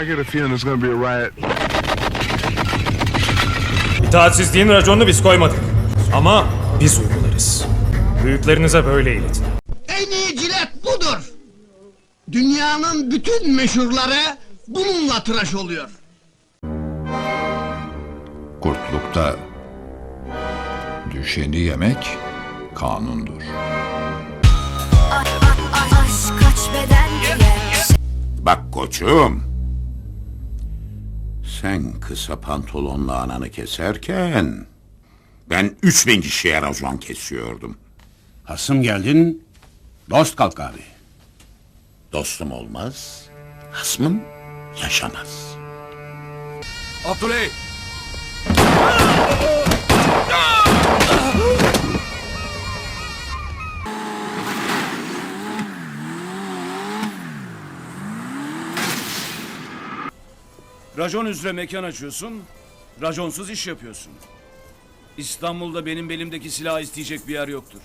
I get a feeling there's gonna be a riot. İtaatsizliğin raconunu biz koymadık. Ama biz uygularız. Büyüklerinize böyle iletin. En iyi cilet budur. Dünyanın bütün meşhurları bununla tıraş oluyor. Kurtlukta düşeni yemek kanundur. Aşk kaç beden diye Bak koçum. Sen kısa pantolonla ananı keserken... ...ben 3000 kişiye racon kesiyordum. Hasım geldin, dost kalk abi. Dostum olmaz, hasmım yaşamaz. Abdüley! Racon üzere mekan açıyorsun, raconsuz iş yapıyorsun. İstanbul'da benim belimdeki silah isteyecek bir yer yoktur.